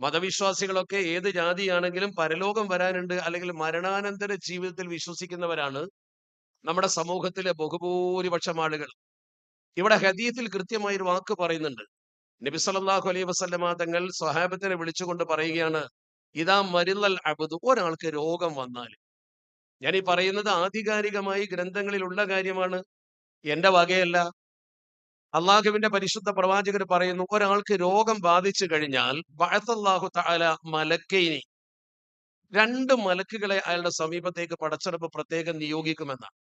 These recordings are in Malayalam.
മതവിശ്വാസികളൊക്കെ ഏത് ജാതിയാണെങ്കിലും പരലോകം വരാനുണ്ട് അല്ലെങ്കിൽ മരണാനന്തര ജീവിതത്തിൽ വിശ്വസിക്കുന്നവരാണ് നമ്മുടെ സമൂഹത്തിലെ ബഹുഭൂരിപക്ഷം ആളുകൾ. ഇവിടെ ഹദീത്തിൽ കൃത്യമായൊരു വാക്ക് പറയുന്നുണ്ട്. നബി സല്ലല്ലാഹു അലൈഹി തങ്ങൾ സ്വഹാബത്തിനെ വിളിച്ചുകൊണ്ട് പറയുകയാണ് ഇതാ മരുന്നൽ അബുദ് ഒരാൾക്ക് രോഗം വന്നാൽ. ഞാൻ ഈ പറയുന്നത് ആധികാരികമായി ഗ്രന്ഥങ്ങളിലുള്ള കാര്യമാണ്. എന്റെ വകയല്ല. അള്ളാഹുവിന്റെ പരിശുദ്ധ പ്രവാചകർ പറയുന്നു ഒരാൾക്ക് രോഗം ബാധിച്ചു കഴിഞ്ഞാൽ വഴത്തല്ലാഹു താല മലക്കൈനി രണ്ട് മലക്കുകളെ അയാളുടെ സമീപത്തേക്ക് പടച്ചെടുപ്പ് പ്രത്യേകം നിയോഗിക്കുമെന്നാണ്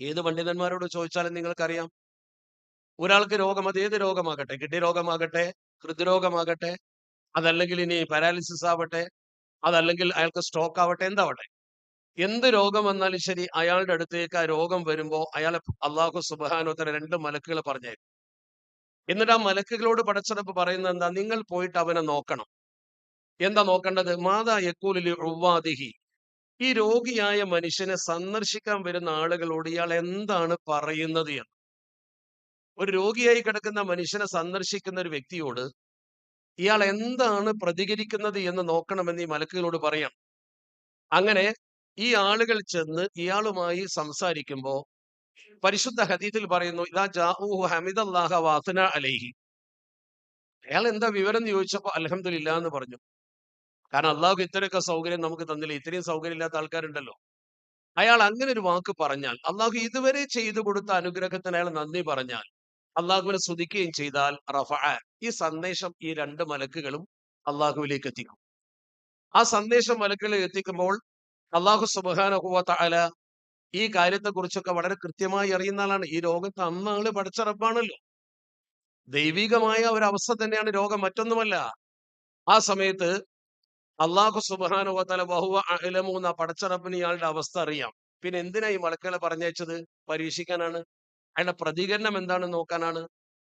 ഏത് പണ്ഡിതന്മാരോട് ചോദിച്ചാലും നിങ്ങൾക്കറിയാം. ഒരാൾക്ക് രോഗം അത് ഏത് രോഗമാകട്ടെ? കിഡ്നി രോഗമാകട്ടെ? ഹൃദ്രോഗമാകട്ടെ അതല്ലെങ്കിൽ ഇനി പാരാലിസിസ് ആവട്ടെ? അതല്ലെങ്കിൽ അയാൾക്ക് സ്ട്രോക്ക് ആവട്ടെ? എന്താവട്ടെ? എന്ത് രോഗം വന്നാലും ശരി അയാളുടെ അടുത്തേക്ക് ആ രോഗം വരുമ്പോൾ അയാളെ അള്ളാഹു സുബാനോത്തര രണ്ട് മലക്കുകൾ പറഞ്ഞേക്കും എന്നിട്ട് ആ മലക്കുകളോട് പടച്ചെടുപ്പ് പറയുന്നത് എന്താ? നിങ്ങൾ പോയിട്ട് അവനെ നോക്കണം. എന്താ നോക്കേണ്ടത്? മാതാ യക്കൂലിൽ ഉവാദിഹി ഈ രോഗിയായ മനുഷ്യനെ സന്ദർശിക്കാൻ വരുന്ന ആളുകളോട് ഇയാൾ എന്താണ് പറയുന്നത് എന്ന്. ഒരു രോഗിയായി കിടക്കുന്ന മനുഷ്യനെ സന്ദർശിക്കുന്ന ഒരു വ്യക്തിയോട് ഇയാൾ എന്താണ് പ്രതികരിക്കുന്നത് എന്ന് നോക്കണമെന്ന് ഈ മലക്കുകളോട് പറയാം. അങ്ങനെ ഈ ആളുകൾ ചെന്ന് ഇയാളുമായി സംസാരിക്കുമ്പോൾ പരിശുദ്ധ ഹദീത്തിൽ പറയുന്നു ഇതാ ജാഊഹു ഹമിദല്ലാഹ വാസന അലൈഹി. അയാൾ എന്താ വിവരം എന്ന് ചോദിച്ചപ്പോ അലഹമില്ല എന്ന് പറഞ്ഞു. കാരണം അള്ളാഹു ഇത്രയൊക്കെ സൗകര്യം നമുക്ക് തന്നില്ല? ഇത്രയും സൗകര്യം ഇല്ലാത്ത ആൾക്കാരുണ്ടല്ലോ. അയാൾ അങ്ങനെ ഒരു വാക്ക് പറഞ്ഞാൽ അള്ളാഹു ഇതുവരെ ചെയ്തു കൊടുത്ത അനുഗ്രഹത്തിന് അയാൾ നന്ദി പറഞ്ഞാൽ അള്ളാഹുവിനെ സ്തുതിക്കുകയും ചെയ്താൽ റഫ ഈ സന്ദേശം ഈ രണ്ട് മലക്കുകളും അള്ളാഹുവിലേക്ക് എത്തിക്കും. ആ സന്ദേശം മലക്കുകളിൽ എത്തിക്കുമ്പോൾ അള്ളാഹു സുബാനഹുവത്ത തആല ഈ കാര്യത്തെക്കുറിച്ചൊക്കെ വളരെ കൃത്യമായി അറിയുന്ന ആളാണ്. ഈ രോഗത്തെ അന്ന് ആൾ പഠിച്ചറപ്പാണല്ലോ ദൈവികമായ ഒരവസ്ഥ തന്നെയാണ് രോഗം മറ്റൊന്നുമല്ല. ആ സമയത്ത് അള്ളാഹു സുബാനുവ തല ബഹുവ അലമൂന്ന പടച്ചറപ്പിന് ഇയാളുടെ അവസ്ഥ അറിയാം. പിന്നെ എന്തിനാ ഈ മലക്കളെ പറഞ്ഞയച്ചത്? പരീക്ഷിക്കാനാണ്. അയാളുടെ പ്രതികരണം എന്താണെന്ന് നോക്കാനാണ്.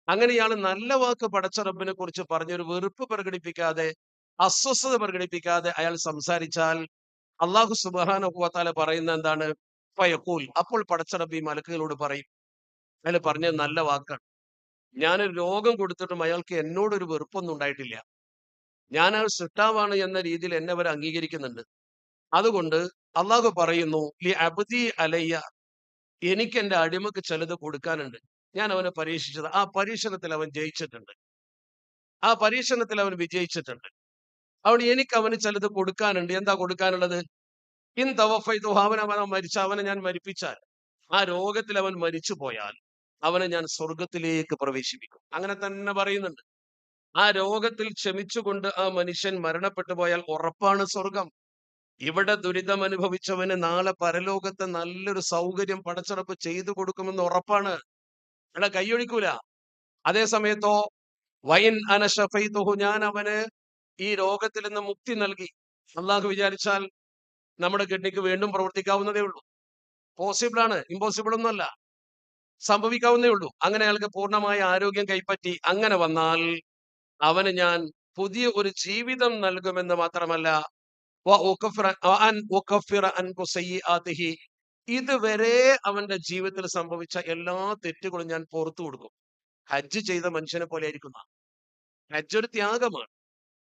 അങ്ങനെ ഇയാൾ നല്ല വാക്ക് പടച്ചറപ്പിനെ കുറിച്ച് പറഞ്ഞൊരു വെറുപ്പ് പ്രകടിപ്പിക്കാതെ അസ്വസ്ഥത പ്രകടിപ്പിക്കാതെ അയാൾ സംസാരിച്ചാൽ അള്ളാഹു സുബാനുവത്താല പറയുന്ന എന്താണ്? ഫയക്കൂൽ അപ്പോൾ പടച്ചറബ് മലക്കുകളോട് പറയും. അയാൾ പറഞ്ഞത് നല്ല വാക്കാണ്. ഞാനൊരു രോഗം കൊടുത്തിട്ടും അയാൾക്ക് എന്നോടൊരു വെറുപ്പൊന്നും ഉണ്ടായിട്ടില്ല. ഞാൻ ആ സൃഷ്ടാവാണ് എന്ന രീതിയിൽ എന്നെ അവർ അംഗീകരിക്കുന്നുണ്ട്. അതുകൊണ്ട് അള്ളാഹു പറയുന്നു ലി അബ്ദി അലയ്യ എനിക്ക് എന്റെ അടിമക്ക് ചിലത് കൊടുക്കാനുണ്ട്. ഞാൻ അവനെ പരീക്ഷിച്ചത്. ആ പരീക്ഷണത്തിൽ അവൻ ജയിച്ചിട്ടുണ്ട്. ആ പരീക്ഷണത്തിൽ അവൻ വിജയിച്ചിട്ടുണ്ട്. അവിടെ എനിക്ക് അവന് ചിലത് കൊടുക്കാനുണ്ട്. എന്താ കൊടുക്കാനുള്ളത്? ഇൻ തവഫൈതു അവൻ അവനെ മരിച്ച അവനെ ഞാൻ മരിപ്പിച്ചാൽ. ആ രോഗത്തിൽ അവൻ മരിച്ചു പോയാൽ അവനെ ഞാൻ സ്വർഗത്തിലേക്ക് പ്രവേശിപ്പിക്കും. അങ്ങനെ തന്നെ പറയുന്നുണ്ട്. ആ രോഗത്തിൽ ക്ഷമിച്ചുകൊണ്ട് ആ മനുഷ്യൻ മരണപ്പെട്ടു പോയാൽ ഉറപ്പാണ് സ്വർഗം ഇവിടെ ദുരിതം അനുഭവിച്ചവന് നാളെ പരലോകത്തെ നല്ലൊരു സൗകര്യം പടച്ചുറപ്പ് ചെയ്തു കൊടുക്കുമെന്ന് ഉറപ്പാണ്. അവിടെ കൈയൊഴിക്കൂല. അതേ സമയത്തോ വൈൻ അനഷഫൈതുഹു ഞാൻ അവന് ഈ രോഗത്തിൽ നിന്ന് മുക്തി നൽകി. അള്ളാഹു വിചാരിച്ചാൽ നമ്മുടെ കിഡ്നിക്ക് വീണ്ടും പ്രവർത്തിക്കാവുന്നതേ ഉള്ളൂ. പോസിബിൾ ആണ്. ഇമ്പോസിബിൾ ഒന്നുമല്ല. സംഭവിക്കാവുന്നേ ഉള്ളൂ. അങ്ങനെ അയാൾക്ക് പൂർണമായ ആരോഗ്യം കൈപ്പറ്റി അങ്ങനെ വന്നാൽ അവന് ഞാൻ പുതിയ ഒരു ജീവിതം നൽകുമെന്ന് മാത്രമല്ല ഇതുവരെ അവന്റെ ജീവിതത്തിൽ സംഭവിച്ച എല്ലാ തെറ്റുകളും ഞാൻ പുറത്തു കൊടുക്കും. ഹജ്ജ് ചെയ്ത മനുഷ്യനെ പോലെ ആയിരിക്കുന്ന. ഹജ്ജ് ഒരു ത്യാഗമാണ്.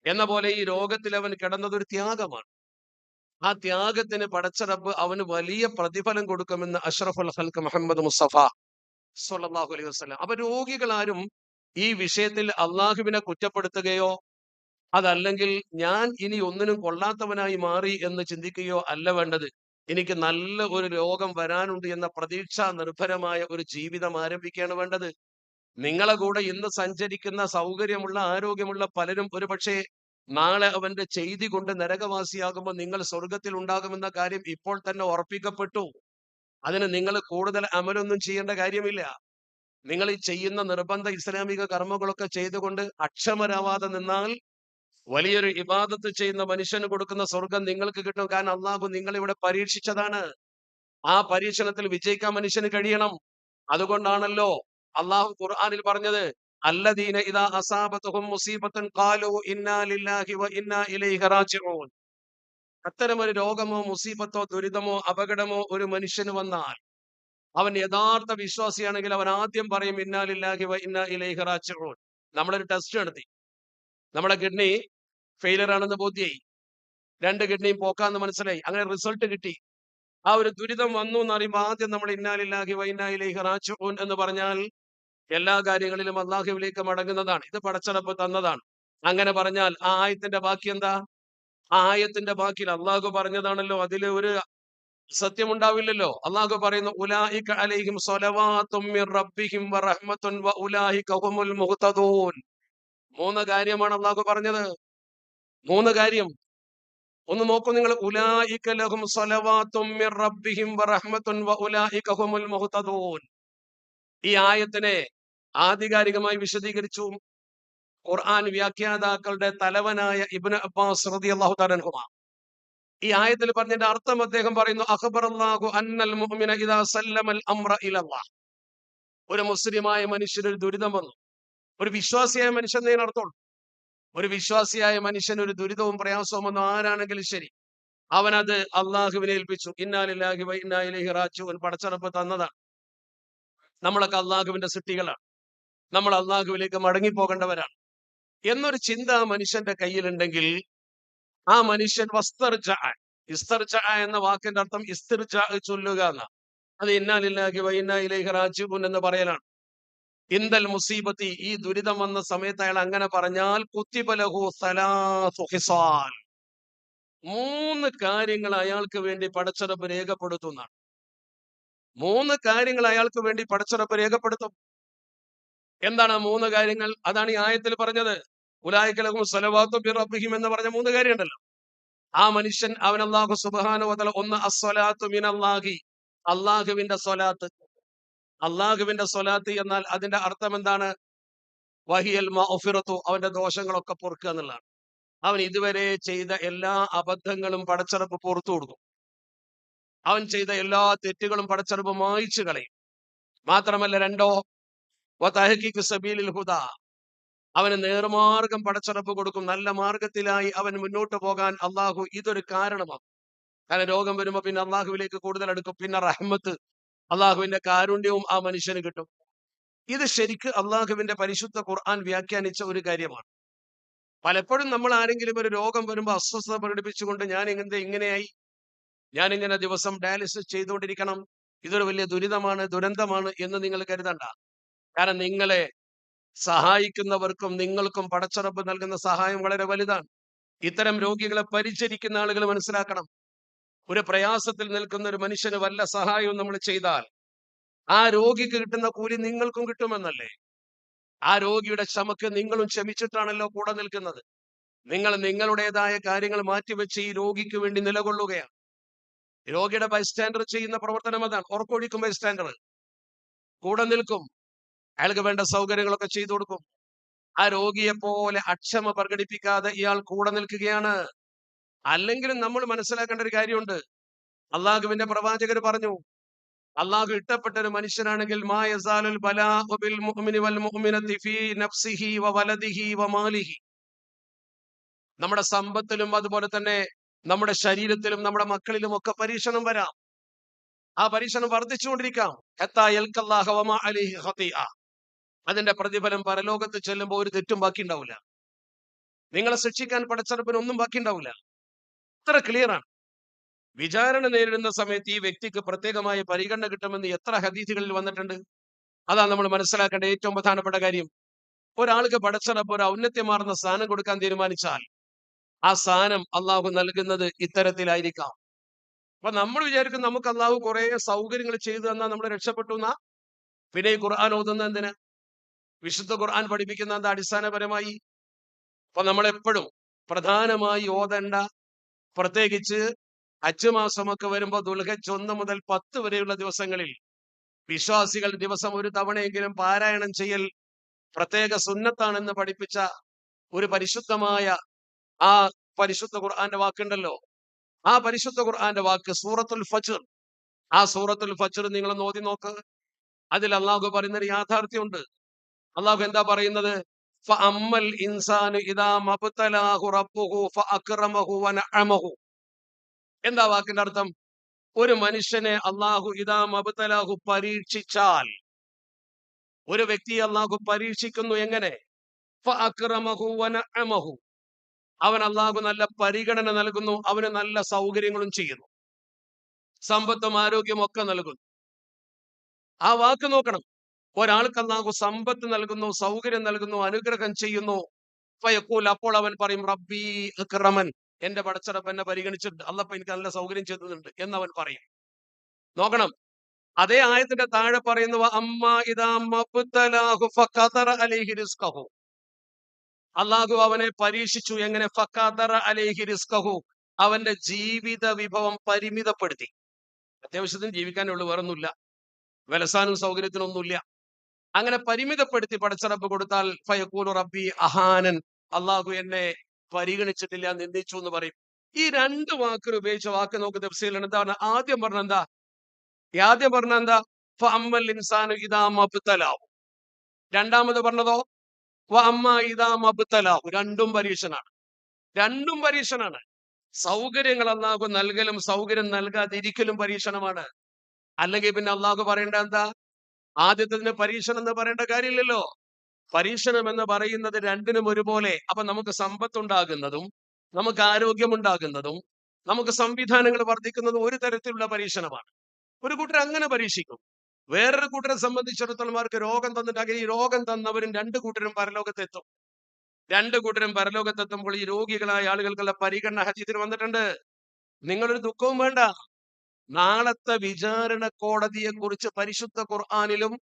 എന്ന പോലെ ഈ രോഗത്തിൽ അവൻ കിടന്നത് ഒരു ത്യാഗമാണ്. ആ ത്യാഗത്തിന് പടച്ചറബ് അവന് വലിയ പ്രതിഫലം കൊടുക്കുമെന്ന് അഷ്റഫുൽ ഹൽക്ക് മുഹമ്മദ് മുസ്തഫ സ്വല്ലല്ലാഹു അലൈഹി വസല്ലം. അപ്പൊ രോഗികൾ ആരും ഈ വിഷയത്തിൽ അള്ളാഹുവിനെ കുറ്റപ്പെടുത്തുകയോ അതല്ലെങ്കിൽ ഞാൻ ഇനി ഒന്നിനും കൊള്ളാത്തവനായി മാറി എന്ന് ചിന്തിക്കുകയോ അല്ല വേണ്ടത്. എനിക്ക് നല്ല ഒരു രോഗം വരാനുണ്ട് എന്ന പ്രതീക്ഷ നിർഭരമായ ഒരു ജീവിതം ആരംഭിക്കുകയാണ് വേണ്ടത്. നിങ്ങളെ കൂടെ ഇന്ന് സഞ്ചരിക്കുന്ന സൗകര്യമുള്ള ആരോഗ്യമുള്ള പലരും ഒരുപക്ഷെ നാളെ അവന്റെ ചെയ്തി കൊണ്ട് നരകവാസിയാകുമ്പോൾ നിങ്ങൾ സ്വർഗത്തിൽ ഉണ്ടാകുമെന്ന കാര്യം ഇപ്പോൾ തന്നെ ഉറപ്പിക്കപ്പെട്ടു. അതിന് നിങ്ങൾ കൂടുതൽ അമലൊന്നും ചെയ്യേണ്ട കാര്യമില്ല. നിങ്ങൾ ഈ ചെയ്യുന്ന നിർബന്ധ ഇസ്ലാമിക കർമ്മങ്ങളൊക്കെ ചെയ്തുകൊണ്ട് അക്ഷമരാവാതെ നിന്നാൽ വലിയൊരു ഇബാദത്ത് ചെയ്യുന്ന മനുഷ്യന് കൊടുക്കുന്ന സ്വർഗം നിങ്ങൾക്ക് കിട്ടും. കാരണം അള്ളാഹു നിങ്ങളിവിടെ പരീക്ഷിച്ചതാണ്. ആ പരീക്ഷണത്തിൽ വിജയിക്കാൻ മനുഷ്യന് കഴിയണം. അതുകൊണ്ടാണല്ലോ അള്ളാഹു ഖുർആാനിൽ പറഞ്ഞത് അല്ലദീന ഇദാ അസാബത്തുഹും മുസീബത്തുൻ ഖാലു ഇന്നാ ലില്ലാഹി വ ഇന്നാ ഇലൈഹി റാജിഊൻ. അത്തരമൊരു രോഗമോ മുസീബത്തോ ദുരിതമോ അപകടമോ ഒരു മനുഷ്യന് വന്നാൽ അവൻ യഥാർത്ഥ വിശ്വാസിയാണെങ്കിൽ അവൻ ആദ്യം പറയും ഇന്നാ ലില്ലാഹി വ ഇന്നാ ഇലൈഹി റാജിഊൻ. നമ്മളൊരു ടെസ്റ്റ് നടത്തി. നമ്മുടെ കിഡ്നി ഫെയിലർ ആണെന്ന് ബോധ്യായി. രണ്ട് കിഡ്നിയും പോക്കാന്ന് മനസ്സിലായി. അങ്ങനെ റിസൾട്ട് കിട്ടി. ആ ഒരു ദുരിതം വന്നു എന്ന് അറിയുമ്പോൾ ആദ്യം നമ്മൾ ഇന്നാലില്ലാഹി വൈനായിലേക്ക് റാജുൻ എന്ന് പറഞ്ഞാൽ എല്ലാ കാര്യങ്ങളിലും അള്ളാഹുവിലേക്ക് മടങ്ങുന്നതാണ്. ഇത് പടച്ചടപ്പ് തന്നതാണ്. അങ്ങനെ പറഞ്ഞാൽ ആ ആയത്തിന്റെ ബാക്കി എന്താ? ആ ആയത്തിന്റെ ബാക്കിയിൽ അള്ളാഹു പറഞ്ഞതാണല്ലോ. അതിൽ ഒരു സത്യമുണ്ടാവില്ലല്ലോ. അള്ളാഹു പറയുന്നു ഉലായിക അലൈഹിം സ്വലവാത്തും വ മുഹ്തദൂൻ. മൂന്ന് കാര്യമാണ് അള്ളാഹു പറഞ്ഞത്. മൂന്ന് കാര്യം. ഒന്ന് നോക്കൂ നിങ്ങൾ. ഉലായിക ലഹും മിർ വ മുഹ്തദൂൻ. ഈ ആയത്തിനെ ആധികാരികമായി വിശദീകരിച്ചു. ഖുർആൻ വ്യാഖ്യാതാക്കളുടെ തലവനായ ഇബ്നു അബ്ബാസ് ഈ ആയത്തിൽ പറഞ്ഞതിന്റെ അർത്ഥം അദ്ദേഹം പറയുന്നു അഖബറല്ലാഹു അന്നൽ മുഅ്മിന ഇദാ സല്ലമൽ ഒരു മുസ്ലിമായ ദുരിതം വന്നു. ഒരു വിശ്വാസിയായ മനുഷ്യൻ എന്നതിനർത്ഥമുള്ളൂ ഒരു വിശ്വാസിയായ മനുഷ്യൻ ഒരു ദുരിതവും പ്രയാസവും വന്നു. ആരാണെങ്കിലും ശരി. അവൻ അത് അള്ളാഹുവിനെ ഏൽപ്പിച്ചു. ഇന്നാലില്ലാഹി വ ഇന്നാ ഇലൈഹി റാജിഊൻ. പടച്ചറപ്പ് തന്നതാണ്. നമ്മളൊക്കെ അള്ളാഹുവിന്റെ സൃഷ്ടികളാണ്. നമ്മൾ അള്ളാഹുവിലേക്ക് മടങ്ങിപ്പോകേണ്ടവരാണ്. എന്നൊരു ചിന്ത മനുഷ്യന്റെ കയ്യിലുണ്ടെങ്കിൽ ആ മനുഷ്യൻ വസ്തർജ ഇസ്തർജ എന്ന വാക്കിന്റെ അർത്ഥം ഇസ്തിർജ ചൊല്ലുക എന്ന. അത് ഇന്നാലില്ലാഹി വ ഇന്നാ ഇലൈഹി റാജിഊൻ എന്ന് പറയലാണ്. ഇന്ദൽ മുസീബത്തി ഈ ദുരിതം വന്ന സമയത്ത് അയാൾ അങ്ങനെ പറഞ്ഞാൽ കുത്തിബലഹു സലാസുഹിസാൽ മൂന്ന് കാര്യങ്ങൾ അയാൾക്ക് വേണ്ടി പടച്ചറപ്പ് രേഖപ്പെടുത്തുന്നതാണ് മൂന്ന് കാര്യങ്ങൾ അയാൾക്ക് വേണ്ടി പടച്ചറപ്പ് രേഖപ്പെടുത്തും. എന്താണ് മൂന്ന് കാര്യങ്ങൾ? അതാണ് ഈ ആയത്തിൽ പറഞ്ഞത്. ഉലായിക്കലകും സലവാത്തു ബിറബിഹിം എന്ന് പറഞ്ഞ മൂന്ന് കാര്യമുണ്ടല്ലോ. ആ മനുഷ്യൻ അവൻ അള്ളാഹു സുബാനുവതല ഒന്ന് അസ്വലാത്തു മിനല്ലാഹി. അള്ളാഹുവിന്റെ സ്വലാത്ത്. അള്ളാഹുവിന്റെ സ്വലാത്ത് എന്നാൽ അതിന്റെ അർത്ഥം എന്താണ്? വഹിയൽ മഫിറത്തു അവന്റെ ദോഷങ്ങളൊക്കെ പൊറുക്കുക എന്നുള്ളതാണ്. അവൻ ഇതുവരെ ചെയ്ത എല്ലാ അബദ്ധങ്ങളും പടച്ചെറുപ്പ് പുറത്തു കൊടുക്കും. അവൻ ചെയ്ത എല്ലാ തെറ്റുകളും പടച്ചെറുപ്പ് മായിച്ചു കളയും. മാത്രമല്ല രണ്ടോ സബീലിൽ അവന് നേർമാർഗം പടച്ചുറപ്പ് കൊടുക്കും. നല്ല മാർഗത്തിലായി അവൻ മുന്നോട്ട് പോകാൻ അള്ളാഹു ഇതൊരു കാരണമാണ് കാരണം രോഗം വരുമ്പോ പിന്നെ അള്ളാഹുവിലേക്ക് കൂടുതൽ അടുക്കും. പിന്നെ റഹ്മത്ത് അള്ളാഹുവിന്റെ കാരുണ്യവും ആ മനുഷ്യന് കിട്ടും. ഇത് ശരിക്ക് അള്ളാഹുവിന്റെ പരിശുദ്ധ ഖുർആൻ വ്യാഖ്യാനിച്ച ഒരു കാര്യമാണ്. പലപ്പോഴും നമ്മൾ ആരെങ്കിലും ഒരു രോഗം വരുമ്പോൾ അസ്വസ്ഥത പ്രകടിപ്പിച്ചുകൊണ്ട് ഞാൻ ഇങ്ങനത്തെ ഇങ്ങനെയായി? ഞാൻ ഇങ്ങനെ ദിവസം ഡയാലിസിസ് ചെയ്തുകൊണ്ടിരിക്കണം. ഇതൊരു വലിയ ദുരിതമാണ് ദുരന്തമാണ് എന്ന് നിങ്ങൾ കരുതണ്ട. കാരണം നിങ്ങളെ സഹായിക്കുന്നവർക്കും നിങ്ങൾക്കും പടച്ചുറപ്പ് നൽകുന്ന സഹായം വളരെ വലുതാണ്. ഇത്തരം രോഗികളെ പരിചരിക്കുന്ന ആളുകൾ മനസ്സിലാക്കണം. ഒരു പ്രയാസത്തിൽ നിൽക്കുന്ന ഒരു മനുഷ്യന് വല്ല സഹായവും നമ്മൾ ചെയ്താൽ ആ രോഗിക്ക് കിട്ടുന്ന കൂലി നിങ്ങൾക്കും കിട്ടുമെന്നല്ലേ? ആ രോഗിയുടെ ക്ഷമക്ക് നിങ്ങളും ക്ഷമിച്ചിട്ടാണല്ലോ കൂടെ നിൽക്കുന്നത്. നിങ്ങൾ നിങ്ങളുടേതായ കാര്യങ്ങൾ മാറ്റിവെച്ച് ഈ രോഗിക്ക് വേണ്ടി നിലകൊള്ളുകയാണ്. രോഗിയുടെ ബൈസ്റ്റാൻഡർ ചെയ്യുന്ന പ്രവർത്തനം അതാണ്. ഉറക്കൊഴിക്കും ബൈസ്റ്റാൻഡർ. കൂടെ നിൽക്കും. അയാൾക്ക് വേണ്ട സൗകര്യങ്ങളൊക്കെ ചെയ്തു കൊടുക്കും. ആ രോഗിയെ പോലെ അക്ഷമ പ്രകടിപ്പിക്കാതെ ഇയാൾ കൂടെ നിൽക്കുകയാണ്. അല്ലെങ്കിലും നമ്മൾ മനസ്സിലാക്കേണ്ട ഒരു കാര്യമുണ്ട്. അള്ളാഹുവിന്റെ പ്രവാചകർ പറഞ്ഞു അള്ളാഹു ഇഷ്ടപ്പെട്ട ഒരു മനുഷ്യനാണെങ്കിൽ നമ്മുടെ സമ്പത്തിലും അതുപോലെ തന്നെ നമ്മുടെ ശരീരത്തിലും നമ്മുടെ മക്കളിലും ഒക്കെ പരീക്ഷണം വരാം. ആ പരീക്ഷണം വർദ്ധിച്ചുകൊണ്ടിരിക്കാം. അതിന്റെ പ്രതിഫലം പരലോകത്ത് ചെല്ലുമ്പോൾ ഒരു തെറ്റും ബാക്കി ഉണ്ടാവില്ല നിങ്ങളെ ശിക്ഷിക്കാൻ പടച്ചെറുപ്പിന് ഒന്നും ബാക്കി ഉണ്ടാവില്ല ഇത്ര ക്ലിയറാണ് വിചാരണ നേരിടുന്ന സമയത്ത് ഈ വ്യക്തിക്ക് പ്രത്യേകമായ പരിഗണന കിട്ടുമെന്ന് എത്ര ഹദീസുകളിൽ വന്നിട്ടുണ്ട്. അതാ നമ്മൾ മനസ്സിലാക്കേണ്ട ഏറ്റവും പ്രധാനപ്പെട്ട കാര്യം. ഒരാൾക്ക് പടച്ചറപ്പ് ഒരു ഔന്നത്യമാർന്ന സ്ഥാനം കൊടുക്കാൻ തീരുമാനിച്ചാൽ ആ സ്ഥാനം അള്ളാഹു നൽകുന്നത് ഇത്തരത്തിലായിരിക്കാം. അപ്പൊ നമ്മൾ വിചാരിക്കും നമുക്ക് അള്ളാഹു കുറെ സൗകര്യങ്ങൾ ചെയ്തു തന്നാൽ നമ്മൾ രക്ഷപ്പെട്ടു എന്നാ? പിന്നെ ഈ ഖുർആൻ ഓതുന്ന എന്തിന്? വിശുദ്ധ ഖുർആൻ പഠിപ്പിക്കുന്ന എന്താ അടിസ്ഥാനപരമായി? അപ്പൊ നമ്മളെപ്പോഴും പ്രധാനമായി ഓതേണ്ട പ്രത്യേകിച്ച് അച്ചു മാസമൊക്കെ വരുമ്പോൾ ദുൽഹജ് ഒന്ന് മുതൽ പത്ത് വരെയുള്ള ദിവസങ്ങളിൽ വിശ്വാസികൾ ദിവസം ഒരു തവണയെങ്കിലും പാരായണം ചെയ്യൽ പ്രത്യേക സുന്നത്താണെന്ന് പഠിപ്പിച്ച ഒരു പരിശുദ്ധമായ ആ പരിശുദ്ധ ഖുർആന്റെ വാക്കുണ്ടല്ലോ. ആ പരിശുദ്ധ ഖുർആന്റെ വാക്ക് സൂറത്തുൽ ഫജ്ർ. ആ സൂറത്തുൽ ഫജ്ർ നിങ്ങൾ നോതി നോക്ക്. അതിൽ അള്ളാഹു പറയുന്നൊരു യാഥാർത്ഥ്യമുണ്ട്. അള്ളാഹു എന്താ പറയുന്നത്? ഫഅമ്മൽ ഇൻസാനു ഇദാ വനഅമഹു എന്താ വാക്കിന്റെ അർത്ഥം? ഒരു മനുഷ്യനെ അള്ളാഹു ഇദാ മബ്തലാഹു പരീക്ഷിച്ചാൽ ഒരു വ്യക്തിയെ അള്ളാഹു പരീക്ഷിക്കുന്നു എങ്ങനെ? വനഅമഹു അവൻ അള്ളാഹു നല്ല പരിഗണന നൽകുന്നു അവന് നല്ല സൗകര്യങ്ങളും ചെയ്യുന്നു. സമ്പത്തും ആരോഗ്യവും ഒക്കെ നൽകുന്നു. ആ വാക്ക് നോക്കണം. ഒരാൾക്ക് അള്ളാഹു സമ്പത്ത് നൽകുന്നു സൗകര്യം നൽകുന്നു അനുഗ്രഹം ചെയ്യുന്നു. ഫയക്കൂൽ. അപ്പോൾ അവൻ പറയും റബ്ബി അക്രമൻ എന്റെ പടച്ചടപ്പ് എന്നെ പരിഗണിച്ചിട്ടുണ്ട്. അല്ലപ്പ എനിക്ക് നല്ല സൗകര്യം ചെയ്തിട്ടുണ്ട് എന്ന് അവൻ പറയും. നോക്കണം. അതേ ആയത്തിന്റെ താഴെ പറയുന്നവ അമ്മ ഇതാഹു അള്ളാഹു അവനെ പരീക്ഷിച്ചു എങ്ങനെ? അവന്റെ ജീവിത വിഭവം പരിമിതപ്പെടുത്തി. അത്യാവശ്യത്തിന് ജീവിക്കാനുള്ളൂ വേറൊന്നുമില്ല. വിലസാനും സൗകര്യത്തിനൊന്നുമില്ല. അങ്ങനെ പരിമിതപ്പെടുത്തി പടച്ചറപ്പ് കൊടുത്താൽ ഫയക്കൂലു റബ്ബി അഹാനൻ അള്ളാഹു എന്നെ പരിഗണിച്ചിട്ടില്ല നിന്ദിച്ചു എന്ന് പറയും. ഈ രണ്ട് വാക്കുകൾ ഉപയോഗിച്ച വാക്ക് നോക്ക് തഫ്സീലാണ് എന്താ പറഞ്ഞ ആദ്യം പറഞ്ഞ എന്താ? ആദ്യം പറഞ്ഞ എന്താ? ഇൻസാനു ഇതാ മബ്തലാവും. രണ്ടാമത് പറഞ്ഞതോ? അമ്മ ഇതാ മബ്തലാവും. രണ്ടും പരീക്ഷനാണ്. രണ്ടും പരീക്ഷനാണ്. സൗകര്യങ്ങൾ അള്ളാഹു നൽകലും സൗകര്യം നൽകാതിരിക്കലും പരീക്ഷണമാണ്. അല്ലെങ്കിൽ പിന്നെ അള്ളാഹു പറയേണ്ട എന്താ? ആദ്യത്തിന് പരീക്ഷണം എന്ന് പറയേണ്ട കാര്യമില്ലല്ലോ. പരീക്ഷണം എന്ന് പറയുന്നത് രണ്ടിനും ഒരുപോലെ. അപ്പൊ നമുക്ക് സമ്പത്തുണ്ടാകുന്നതും നമുക്ക് ആരോഗ്യമുണ്ടാകുന്നതും നമുക്ക് സംവിധാനങ്ങൾ വർദ്ധിക്കുന്നതും ഒരു തരത്തിലുള്ള പരീക്ഷണമാണ്. ഒരു കൂട്ടർ അങ്ങനെ പരീക്ഷിക്കും. വേറൊരു കൂട്ടരെ സംബന്ധിച്ചിടത്തോളമാർക്ക് രോഗം തന്നിട്ട് ഈ രോഗം തന്നവരും രണ്ട് കൂട്ടരും പരലോകത്തെത്തും. രണ്ട് കൂട്ടരും പരലോകത്തെത്തുമ്പോൾ ഈ രോഗികളായ ആളുകൾക്കുള്ള പരിഗണന ഹജീത്തിന് വന്നിട്ടുണ്ട്. നിങ്ങളൊരു ദുഃഖവും വേണ്ട. നാളത്തെ വിചാരണ കോടതിയെ കുറിച്ച് പരിശുദ്ധ ഖുർആാനിലും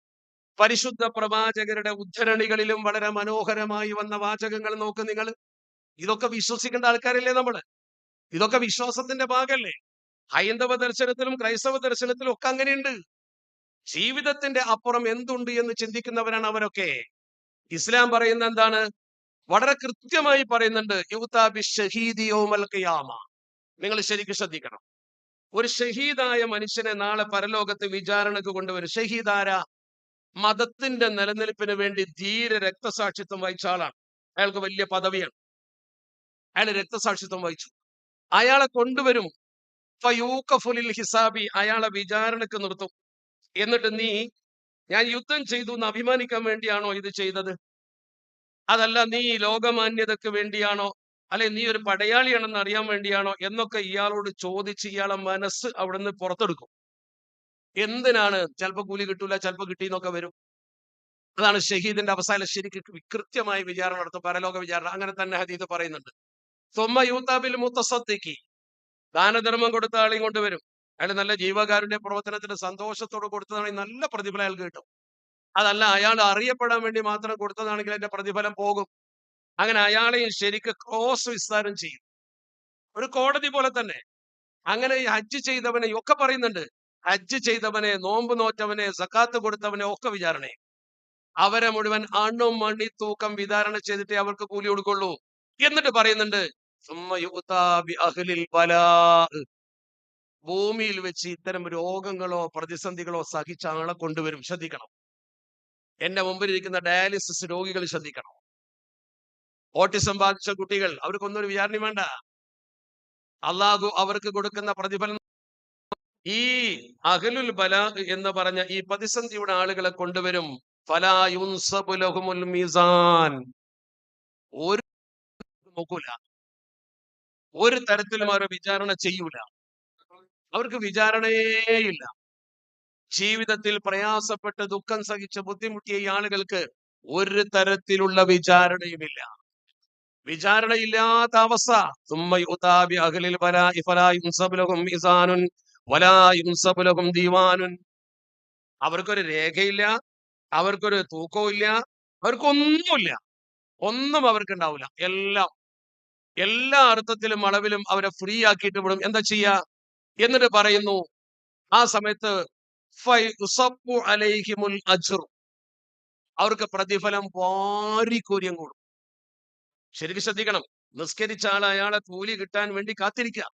പരിശുദ്ധ പ്രവാചകരുടെ ഉദ്ധരണികളിലും വളരെ മനോഹരമായി വന്ന വാചകങ്ങൾ നോക്ക് നിങ്ങൾ. ഇതൊക്കെ വിശ്വസിക്കേണ്ട ആൾക്കാരല്ലേ നമ്മൾ? ഇതൊക്കെ വിശ്വാസത്തിന്റെ ഭാഗമല്ലേ ഹൈന്ദവ ദർശനത്തിലും ക്രൈസ്തവ ദർശനത്തിലും ഒക്കെ അങ്ങനെയുണ്ട്. ജീവിതത്തിന്റെ അപ്പുറം എന്തുണ്ട് എന്ന് ചിന്തിക്കുന്നവരാണ് അവരൊക്കെ. ഇസ്ലാം പറയുന്ന എന്താണ്? വളരെ കൃത്യമായി പറയുന്നുണ്ട് യുവതാബി ഷഹീദി യൗമൽ ഖിയാമ. നിങ്ങൾ ശരിക്കും ശ്രദ്ധിക്കണം. ഒരു ഷഹീദായ മനുഷ്യനെ നാളെ പരലോകത്ത് വിചാരണക്ക് കൊണ്ടുവരും. ഷഹീദാര മതത്തിന്റെ നിലനിൽപ്പിന് വേണ്ടി ധീര രക്തസാക്ഷിത്വം വഹിച്ച ആളാണ്. അയാൾക്ക് വലിയ പദവിയാണ്. അയാൾ രക്തസാക്ഷിത്വം വഹിച്ചു. അയാളെ കൊണ്ടുവരും. ഫയൂക്കഫുലിൽ ഹിസാബി അയാളെ വിചാരണക്ക് നിർത്തും. എന്നിട്ട് നീ ഞാൻ യുദ്ധം ചെയ്തു എന്ന് അഭിമാനിക്കാൻ വേണ്ടിയാണോ ഇത് ചെയ്തത്? അതല്ല നീ ലോകമാന്യതക്ക് വേണ്ടിയാണോ അല്ലെ നീ ഒരു പടയാളിയാണെന്ന് അറിയാൻ വേണ്ടിയാണോ എന്നൊക്കെ ഇയാളോട് ചോദിച്ച് ഇയാളെ മനസ്സ് അവിടെ നിന്ന് പുറത്തെടുക്കും. എന്തിനാണ് ചിലപ്പോ കൂലി കിട്ടൂല ചിലപ്പോ കിട്ടിയെന്നൊക്കെ വരും. അതാണ് ഷഹീദിന്റെ അവസാനം ശരിക്കും കൃത്യമായി വിചാരണ നടത്തും പരലോക വിചാരണ. അങ്ങനെ തന്നെ ഹദീദ് പറയുന്നുണ്ട്. തൊമ്മ യൂത്താബിൽ മുത്തസദ്ദിക്ക് ദാനധർമ്മം കൊടുത്ത ആളെയും കൊണ്ടുവരും അയാൾ നല്ല ജീവകാരുണ്യ പ്രവർത്തനത്തിന് സന്തോഷത്തോട് കൊടുത്തതാണെങ്കിൽ നല്ല പ്രതിഫലം അയാൾ കിട്ടും. അതല്ല അയാൾ അറിയപ്പെടാൻ വേണ്ടി മാത്രം കൊടുത്തതാണെങ്കിൽ അതിന്റെ പ്രതിഫലം പോകും. അങ്ങനെ അയാളെയും ശരിക്ക് ക്രോസ് വിസ്താരം ചെയ്യും. ഒരു കോടതി പോലെ തന്നെ. അങ്ങനെ ഹജ്ജ് ചെയ്തവനെ ഒക്കെ പറയുന്നുണ്ട്. ഹജ്ജ് ചെയ്തവനെ നോമ്പ് നോറ്റവനെ സക്കാത്ത് കൊടുത്തവനെ ഒക്കെ വിചാരണ അവരെ മുഴുവൻ അണ്ണും മണ്ണി തൂക്കം വിതാരണ ചെയ്തിട്ടേ അവർക്ക് കൂലി കൊടുക്കുള്ളൂ. എന്നിട്ട് പറയുന്നുണ്ട്. ഭൂമിയിൽ വെച്ച് ഇത്തരം രോഗങ്ങളോ പ്രതിസന്ധികളോ സഹിച്ച ആളെ കൊണ്ടുവരും. ശ്രദ്ധിക്കണം. എന്റെ മുമ്പിൽ ഇരിക്കുന്ന ഡയാലിസിസ് രോഗികൾ ശ്രദ്ധിക്കണം. ഓട്ടിസം ബാധിച്ച കുട്ടികൾ അവർക്കൊന്നൊരു വിചാരണ വേണ്ട. അള്ളാഹു അവർക്ക് കൊടുക്കുന്ന പ്രതിഫലം ഈ അഹലുൽ ബല എന്ന് പറഞ്ഞ ഈ പ്രതിസന്ധിയുടെ ആളുകളെ കൊണ്ടുവരും. മീസാൻ. ഒരു നോക്കൂല. ഒരു തരത്തിലും അവരെ വിചാരണ ചെയ്യൂല. അവർക്ക് വിചാരണയേ ഇല്ല ജീവിതത്തിൽ പ്രയാസപ്പെട്ട് ദുഃഖം സഹിച്ച് ബുദ്ധിമുട്ടിയ ഈ ആളുകൾക്ക് ഒരു തരത്തിലുള്ള വിചാരണയുമില്ല. വിചാരണയില്ലാത്ത അവസ്ഥ. അവർക്കൊരു രേഖയില്ല അവർക്കൊരു തൂക്കവും ഇല്ല അവർക്കൊന്നുമില്ല. ഒന്നും അവർക്ക് ഉണ്ടാവില്ല എല്ലാം എല്ലാ അർത്ഥത്തിലും അളവിലും അവരെ ഫ്രീ ആക്കിയിട്ട് വിടും. എന്താ ചെയ്യാ? എന്നിട്ട് പറയുന്നു ആ സമയത്ത് അവർക്ക് പ്രതിഫലം വാരിക്കൂര്യം കൂടും ശരിക്കും ശ്രദ്ധിക്കണം. നിസ്കരിച്ച ആൾ അയാളെ കൂലി കിട്ടാൻ വേണ്ടി കാത്തിരിക്കുക.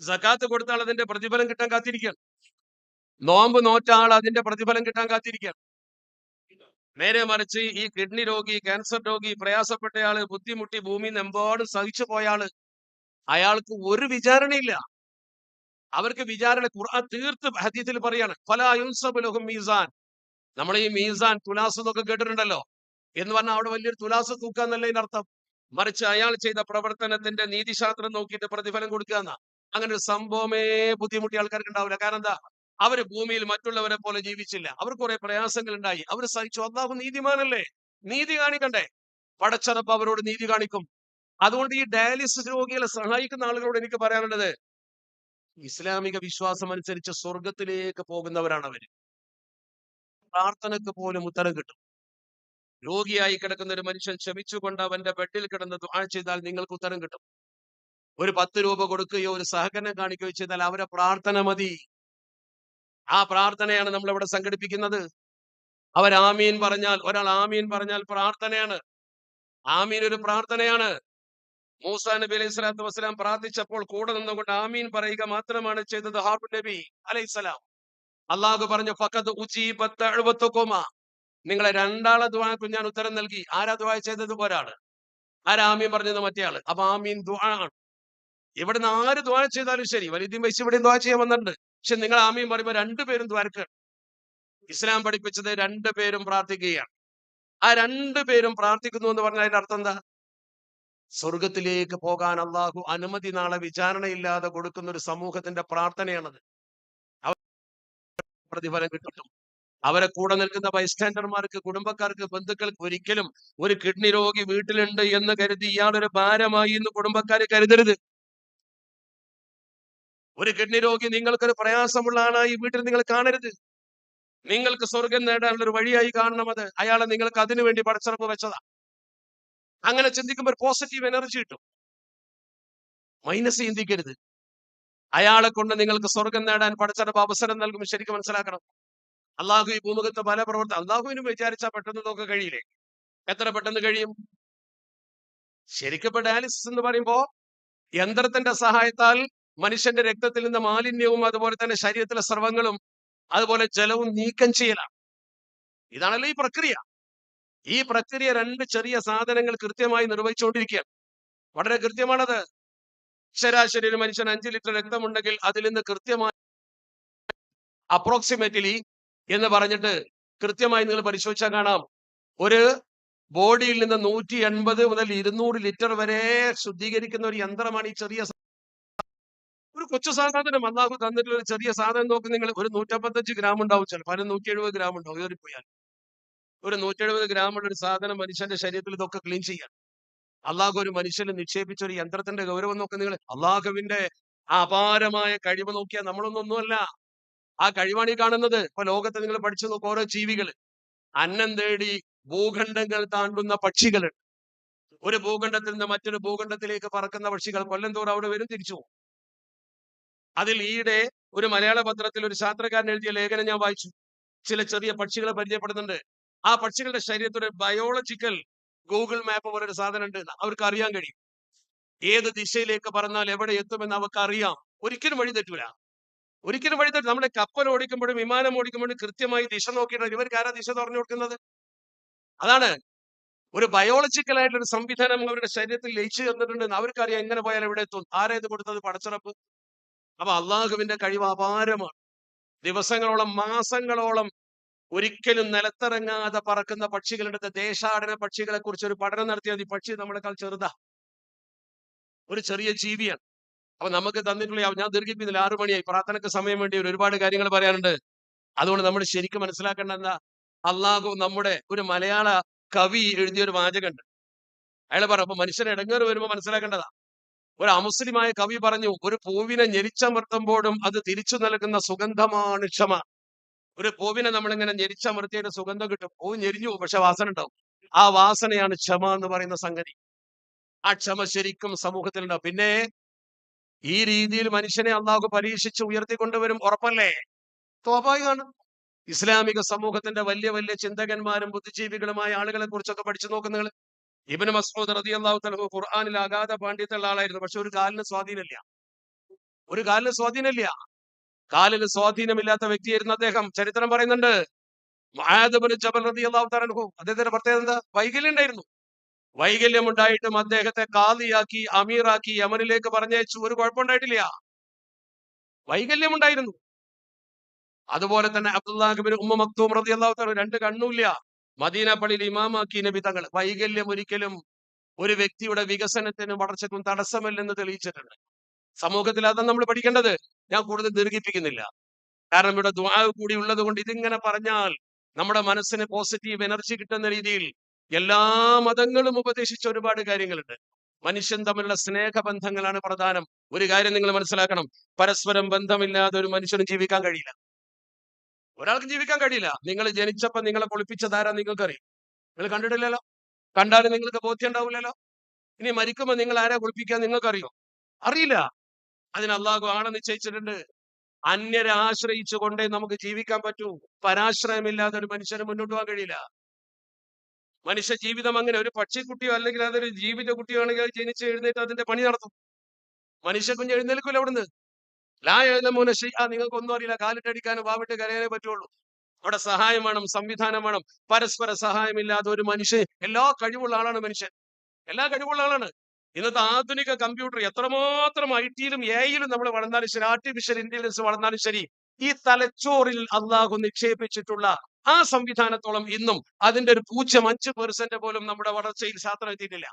സക്കാത്ത് കൊടുത്ത ആൾ അതിന്റെ പ്രതിഫലം കിട്ടാൻ കാത്തിരിക്കുകയാണ് നോമ്പ് നോറ്റ ആൾ അതിന്റെ പ്രതിഫലം കിട്ടാൻ കാത്തിരിക്കുകയാണ് നേരെ മറിച്ച് ഈ കിഡ്നി രോഗി ക്യാൻസർ രോഗി പ്രയാസപ്പെട്ടയാൾ ബുദ്ധിമുട്ടി ഭൂമിയിൽ എമ്പാടും സഹിച്ചു പോയാൾ അയാൾക്ക് ഒരു വിചാരണയില്ല. അവർക്ക് വിചാരണ ഖുർആൻ തീർത്ത് ഹദീത്തിൽ പറയാണ് ഫലാ യുൻസബു ലഹും മീസാൻ. നമ്മൾ ഈ മീസാൻ തുലാസ് എന്നൊക്കെ കേട്ടിട്ടുണ്ടല്ലോ. എന്ന് പറഞ്ഞാൽ അവിടെ വലിയൊരു തുലാസ് തൂക്കാന്നല്ല ഇതിന്റെ അർത്ഥം മറിച്ച് അയാൾ ചെയ്ത പ്രവർത്തനത്തിന്റെ നീതിശാസ്ത്രം നോക്കിയിട്ട് പ്രതിഫലം കൊടുക്കുക എന്നാ. അങ്ങനെ ഒരു സംഭവമേ ബുദ്ധിമുട്ടി ആൾക്കാർക്ക് ഉണ്ടാവില്ല. കാരണം എന്താ? അവർ ഭൂമിയിൽ മറ്റുള്ളവരെ പോലെ ജീവിച്ചില്ല. അവർ കുറെ പ്രയാസങ്ങൾ ഉണ്ടായി അവർ സഹിച്ചു. അള്ളാഹു നീതിമാനല്ലേ? നീതി കാണിക്കണ്ടേ? പടച്ചറപ്പ് അവരോട് നീതി കാണിക്കും. അതുകൊണ്ട് ഈ ഡയാലിസിസ് രോഗികളെ സഹായിക്കുന്ന ആളുകളോട് എനിക്ക് പറയാനുള്ളത് ഇസ്ലാമിക വിശ്വാസം അനുസരിച്ച് സ്വർഗത്തിലേക്ക് പോകുന്നവരാണ് അവർ. പ്രാർത്ഥനക്ക് പോലും ഉത്തരം കിട്ടും. രോഗിയായി കിടക്കുന്ന ഒരു മനുഷ്യൻ ക്ഷമിച്ചുകൊണ്ട് അവന്റെ ബെഡിൽ കിടന്ന് ദുആ ചെയ്താൽ നിങ്ങൾക്ക് ഉത്തരം കിട്ടും. ഒരു പത്ത് രൂപ കൊടുക്കുകയോ ഒരു സഹകരണം കാണിക്കുകയോ ചെയ്താൽ അവരെ പ്രാർത്ഥന മതി. ആ പ്രാർത്ഥനയാണ് നമ്മൾ ഇവിടെ സംഘടിപ്പിക്കുന്നത്. അവർ ആമീൻ പറഞ്ഞാൽ ഒരാൾ ആമീൻ പറഞ്ഞാൽ പ്രാർത്ഥനയാണ്. ആമീൻ ഒരു പ്രാർത്ഥനയാണ്. മൂസാ നബി അലൈഹി സ്വലാത്തു വസ്സലാം പ്രാർത്ഥിച്ചപ്പോൾ കൂടെ നിന്നുകൊണ്ട് ആമീൻ പറയുക മാത്രമാണ് ചെയ്തത്. ഹാർബ് നബി അലൈഹിസ്സലാം അള്ളാഹു പറഞ്ഞു ഫഖദ് ഉജീബത്ത് ദഅവത്തുകുമ നിങ്ങളെ രണ്ടാളെ ദുവാക്കും ഞാൻ ഉത്തരം നൽകി. ആരാ ദുആ ചെയ്തത്? ഒരാൾ. ആരാ ആമീൻ പറഞ്ഞത്? മറ്റേ ആൾ. അപ്പൊ ആമീൻ ദുആ ആണ്. ഇവിടുന്ന് ആര് ദ്വാ ചെയ്താലും ശരി. വലിയ വയസ്സ് ഇവിടെയും ദ്വാ ചെയ്യാൻ വന്നിട്ടുണ്ട്. പക്ഷെ നിങ്ങൾ ആമീൻ പറയുമ്പോൾ രണ്ടുപേരും ദ്വാരക്ക് ഇസ്ലാം പഠിപ്പിച്ചത് രണ്ടുപേരും പ്രാർത്ഥിക്കുകയാണ്. ആ രണ്ടുപേരും പ്രാർത്ഥിക്കുന്നു എന്ന് പറഞ്ഞാൽ അതിന്റെ അർത്ഥം എന്താ? സ്വർഗത്തിലേക്ക് പോകാൻ അള്ളാഹു അനുമതി നാളെ വിചാരണയില്ലാതെ കൊടുക്കുന്ന ഒരു സമൂഹത്തിന്റെ പ്രാർത്ഥനയാണത്. പ്രതിഫലം കിട്ടും. അവരെ കൂടെ നിൽക്കുന്ന ബൈസ്റ്റാൻഡർമാർക്ക് കുടുംബക്കാർക്ക് ബന്ധുക്കൾക്ക് ഒരിക്കലും ഒരു കിഡ്നി രോഗി വീട്ടിലുണ്ട് എന്ന് കരുതി ഇയാളൊരു ഭാരമായി എന്ന് കുടുംബക്കാർ കരുതരുത്. ഒരു കിഡ്നി രോഗി നിങ്ങൾക്കൊരു പ്രയാസമുള്ള ആളായി വീട്ടിൽ നിങ്ങൾ കാണരുത്. നിങ്ങൾക്ക് സ്വർഗം നേടാനുള്ള ഒരു വഴിയായി കാണണം അത്. അയാളെ നിങ്ങൾക്ക് അതിനു വേണ്ടി പടച്ചിറപ്പ് വെച്ചതാ. അങ്ങനെ ചിന്തിക്കുമ്പോൾ പോസിറ്റീവ് എനർജി കിട്ടും. മൈനസ് ചിന്തിക്കരുത്. അയാളെ കൊണ്ട് നിങ്ങൾക്ക് സ്വർഗം നേടാൻ പടച്ചിറപ്പ് അവസരം നൽകും. ശരിക്കും മനസ്സിലാക്കണം. അള്ളാഹു ഈ ഭൂമുഖത്ത് പല പ്രവർത്തനം അള്ളാഹുവിനും വിചാരിച്ചാൽ പെട്ടെന്ന് നോക്കാൻ കഴിയില്ലേ? എത്ര പെട്ടെന്ന് കഴിയും? ശരിക്കും ഡയാലിസിസ് എന്ന് പറയുമ്പോ യന്ത്രത്തിന്റെ സഹായത്താൽ മനുഷ്യന്റെ രക്തത്തിൽ നിന്ന് മാലിന്യവും അതുപോലെ തന്നെ ശരീരത്തിലെ സ്രവങ്ങളും അതുപോലെ ജലവും നീക്കം ചെയ്യലാണ്. ഇതാണല്ലോ ഈ പ്രക്രിയ. ഈ പ്രക്രിയ രണ്ട് ചെറിയ സാധനങ്ങൾ കൃത്യമായി നിർവഹിച്ചുകൊണ്ടിരിക്കുകയാണ്. വളരെ കൃത്യമാണത്. ശരാശരി ഒരു മനുഷ്യൻ അഞ്ച് ലിറ്റർ രക്തമുണ്ടെങ്കിൽ അതിൽ നിന്ന് കൃത്യമായി അപ്രോക്സിമേറ്റ്ലി എന്ന് പറഞ്ഞിട്ട് കൃത്യമായി നിങ്ങൾ പരിശോധിച്ചാൽ കാണാം. ഒരു ബോഡിയിൽ നിന്ന് നൂറ്റി എൺപത് മുതൽ ഇരുന്നൂറ് ലിറ്റർ വരെ ശുദ്ധീകരിക്കുന്ന ഒരു യന്ത്രമാണ് ഈ ചെറിയ ഒരു കൊച്ചു സാധനം അള്ളാഹു തന്നിട്ടുള്ള ഒരു ചെറിയ സാധനം നോക്കി നിങ്ങൾ ഒരു നൂറ്റമ്പത്തഞ്ച് ഗ്രാം ഉണ്ടാവും ചിലപ്പോൾ. അതിന് നൂറ്റി എഴുപത് ഗ്രാം ഉണ്ടാവും ഏറിപ്പോയാൽ ഒരു നൂറ്റി എഴുപത് ഉള്ള ഒരു സാധനം മനുഷ്യന്റെ ശരീരത്തിൽ ഇതൊക്കെ ക്ലീൻ ചെയ്യാൻ. അള്ളാഹു ഒരു മനുഷ്യന് നിക്ഷേപിച്ച ഒരു യന്ത്രത്തിന്റെ ഗൗരവം നോക്കി നിങ്ങൾ അള്ളാഹുവിന്റെ അപാരമായ കഴിവ് നോക്കിയാൽ നമ്മളൊന്നും ഒന്നുമല്ല. ആ കഴിവാണ് ഈ കാണുന്നത്. ഇപ്പൊ ലോകത്ത് നിങ്ങൾ പഠിച്ചു നോക്കുക ഓരോ ജീവികൾ. അന്നം തേടി ഭൂഖണ്ഡങ്ങൾ താണ്ടുന്ന പക്ഷികൾ. ഒരു ഭൂഖണ്ഡത്തിൽ നിന്ന് മറ്റൊരു ഭൂഖണ്ഡത്തിലേക്ക് പറക്കുന്ന പക്ഷികൾ കൊല്ലം തോറും അവിടെ വരും തിരിച്ചു പോകും. അതിൽ ഈയിടെ ഒരു മലയാള പത്രത്തിൽ ഒരു ശാസ്ത്രകാരൻ എഴുതിയ ലേഖനം ഞാൻ വായിച്ചു. ചില ചെറിയ പക്ഷികളെ പരിചയപ്പെടുന്നുണ്ട്. ആ പക്ഷികളുടെ ശരീരത്തിൽ ഒരു ബയോളജിക്കൽ ഗൂഗിൾ മാപ്പ് പോലെ ഒരു സാധനം ഉണ്ട് അവർക്ക് അറിയാൻ കഴിയും. ഏത് ദിശയിലേക്ക് പറഞ്ഞാൽ എവിടെ എത്തുമെന്ന് അവർക്ക് അറിയാം. ഒരിക്കലും വഴി തെറ്റൂല. ഒരിക്കലും വഴി തെറ്റും. നമ്മുടെ കപ്പൽ ഓടിക്കുമ്പോഴും വിമാനം ഓടിക്കുമ്പോഴും കൃത്യമായി ദിശ നോക്കിയിട്ട് ഇവർക്ക് ആരാ ദിശ തുറന്നു കൊടുക്കുന്നത്? അതാണ്. ഒരു ബയോളജിക്കൽ ആയിട്ടുള്ള ഒരു സംവിധാനം അവരുടെ ശരീരത്തിൽ ലയിച്ചു തന്നിട്ടുണ്ട് അവർക്കറിയാം എങ്ങനെ പോയാൽ ഇവിടെ എത്തും. ആരാ കൊടുത്തത്? പടച്ചിറപ്പ്. അപ്പൊ അള്ളാഹുവിന്റെ കഴിവ് അപാരമാണ്. ദിവസങ്ങളോളം മാസങ്ങളോളം ഒരിക്കലും നിലത്തിറങ്ങാതെ പറക്കുന്ന പക്ഷികളുടെ ദേശാടന പക്ഷികളെ കുറിച്ച് ഒരു പഠനം നടത്തിയാൽ ഈ പക്ഷി നമ്മളെക്കാൾ ചെറുതാ. ഒരു ചെറിയ ജീവിയാണ്. അപ്പൊ നമുക്ക് തന്നിട്ടുള്ള ഞാൻ ദീർഘിപ്പിക്കുന്നില്ല. ആറു മണിയായി. പ്രാർത്ഥനയ്ക്ക് സമയം വേണ്ടി ഒരുപാട് കാര്യങ്ങൾ പറയാനുണ്ട് അതുകൊണ്ട് നമ്മൾ ശരിക്കും മനസ്സിലാക്കേണ്ട എന്താ? അള്ളാഹു നമ്മുടെ ഒരു മലയാള കവി എഴുതിയ ഒരു വാചകമുണ്ട്. അയാൾ പറഞ്ഞു അപ്പൊ മനുഷ്യൻ ഇടങ്ങേറ് വരുമ്പോ മനസ്സിലാക്കേണ്ടതാ? ഒരു അമുസ്ലിമായ കവി പറഞ്ഞു ഒരു പൂവിനെ ഞെരിച്ചമർത്തുമ്പോഴും അത് തിരിച്ചു നൽകുന്ന സുഗന്ധമാണ് ക്ഷമ. ഒരു പൂവിനെ നമ്മളിങ്ങനെ ഞെരിച്ചമർത്തിയുടെ സുഗന്ധം കിട്ടും. പൂവ് ഞെരിഞ്ഞു പോകും പക്ഷെ വാസന ഉണ്ടാവും. ആ വാസനയാണ് ക്ഷമ എന്ന് പറയുന്ന സംഗതി. ആ ക്ഷമ ശരിക്കും സമൂഹത്തിലുണ്ടാവും പിന്നെ ഈ രീതിയിൽ മനുഷ്യനെ അള്ളാഹു പരീക്ഷിച്ച് ഉയർത്തിക്കൊണ്ടുവരും ഉറപ്പല്ലേ? സ്വാഭാവികമാണ് ഇസ്ലാമിക സമൂഹത്തിന്റെ വലിയ വലിയ ചിന്തകന്മാരും ബുദ്ധിജീവികളുമായ ആളുകളെ കുറിച്ചൊക്കെ പഠിച്ചു നോക്കുന്ന ഇബന് മസ്ഊദ് റതി അള്ളാഹു തലഹു ഖുർആാനിൽ അഗാധ പാണ്ഡിത്തുള്ള ആളായിരുന്നു പക്ഷെ ഒരു കാലിന് സ്വാധീനമില്ല. ഒരു കാലിന് സ്വാധീനമില്ല. കാലിന് സ്വാധീനമില്ലാത്ത വ്യക്തിയായിരുന്നു അദ്ദേഹം. ചരിത്രം പറയുന്നുണ്ട്. ജബൽ അദ്ദേഹത്തിന്റെ പ്രത്യേകത വൈകല്യം ഉണ്ടായിരുന്നു. വൈകല്യം ഉണ്ടായിട്ടും അദ്ദേഹത്തെ കാദിയാക്കി അമീറാക്കി യമനിലേക്ക് പറഞ്ഞയച്ചു. ഒരു കുഴപ്പമുണ്ടായിട്ടില്ല. വൈകല്യം ഉണ്ടായിരുന്നു അതുപോലെ തന്നെ അബ്ദുല്ലാഹിബിൻ ഉമ്മ മക്തൂം റതി അള്ളാഹു രണ്ട് കണ്ണുമില്ല. മദീന പള്ളിയിൽ ഇമാമാക്കി നബി തങ്ങൾ. വൈകല്യം ഒരിക്കലും ഒരു വ്യക്തിയുടെ വികസനത്തിനും വളർച്ചയ്ക്കും തടസ്സമല്ലെന്ന് തെളിയിച്ചിട്ടുണ്ട്. സമൂഹത്തിൽ അതാണ് നമ്മൾ പഠിക്കേണ്ടത്. ഞാൻ കൂടുതൽ ദീർഘിപ്പിക്കുന്നില്ല. കാരണം ഇവിടെ ദ്വാ കൂടി ഉള്ളത് കൊണ്ട് ഇതിങ്ങനെ പറഞ്ഞാൽ നമ്മുടെ മനസ്സിന് പോസിറ്റീവ് എനർജി കിട്ടുന്ന രീതിയിൽ എല്ലാ മതങ്ങളും ഉപദേശിച്ച ഒരുപാട് കാര്യങ്ങളുണ്ട്. മനുഷ്യൻ തമ്മിലുള്ള സ്നേഹബന്ധങ്ങളാണ് പ്രധാനം. ഒരു കാര്യം നിങ്ങൾ മനസ്സിലാക്കണം. പരസ്പരം ബന്ധമില്ലാതെ ഒരു മനുഷ്യനും ജീവിക്കാൻ കഴിയില്ല. ഒരാൾക്ക് ജീവിക്കാൻ കഴിയില്ല. നിങ്ങൾ ജനിച്ചപ്പോ നിങ്ങളെ പൊളിപ്പിച്ചതാരാ നിങ്ങൾക്കറിയാം. നിങ്ങൾ കണ്ടിട്ടില്ലല്ലോ? കണ്ടാലും നിങ്ങൾക്ക് ബോധ്യം ഉണ്ടാവില്ലല്ലോ? ഇനി മരിക്കുമ്പോൾ നിങ്ങൾ ആരാ കുളിപ്പിക്കാൻ നിങ്ങൾക്കറിയോ? അറിയില്ല. അതിന് അള്ളാഹു ആണ് നിശ്ചയിച്ചിട്ടുണ്ട്. അന്യരെ ആശ്രയിച്ചു കൊണ്ടേ നമുക്ക് ജീവിക്കാൻ പറ്റൂ. പരാശ്രയമില്ലാതെ ഒരു മനുഷ്യന് മുന്നോട്ട് പോകാൻ കഴിയില്ല. മനുഷ്യ ജീവിതം അങ്ങനെ ഒരു പക്ഷിക്കുട്ടിയോ അല്ലെങ്കിൽ അതൊരു ജീവിത കുട്ടിയോ ആണെങ്കിൽ അത് ജനിച്ച് എഴുന്നേറ്റ് അതിന്റെ പണി നടത്തും. മനുഷ്യ കുഞ്ഞ് എഴുന്നേൽക്കില്ല അവിടുന്ന്. ലാ എഴുന്നമൂന ആ നിങ്ങൾക്ക് ഒന്നും അറിയില്ല. കാലിട്ടടിക്കാനും വാവിട്ട് കരയാനേ പറ്റുള്ളൂ. അവിടെ സഹായം വേണം സംവിധാനം വേണം. പരസ്പര സഹായമില്ലാതെ ഒരു മനുഷ്യൻ. എല്ലാ കഴിവുള്ള ആളാണ് മനുഷ്യൻ. എല്ലാ കഴിവുള്ള ആളാണ്. ഇന്നത്തെ ആധുനിക കമ്പ്യൂട്ടർ എത്രമാത്രം ഐ ടിയിലും എയിലും നമ്മൾ വളർന്നാലും ശരി ആർട്ടിഫിഷ്യൽ ഇന്റലിജൻസ് വളർന്നാലും ശരി ഈ തലച്ചോറിൽ അള്ളാഹു നിക്ഷേപിച്ചിട്ടുള്ള ആ സംവിധാനത്തോളം ഇന്നും അതിന്റെ ഒരു പൂജ്യം അഞ്ച് പെർസെന്റ് പോലും നമ്മുടെ വളർച്ചയിൽ ശാസ്ത്രം എത്തിയിട്ടില്ല.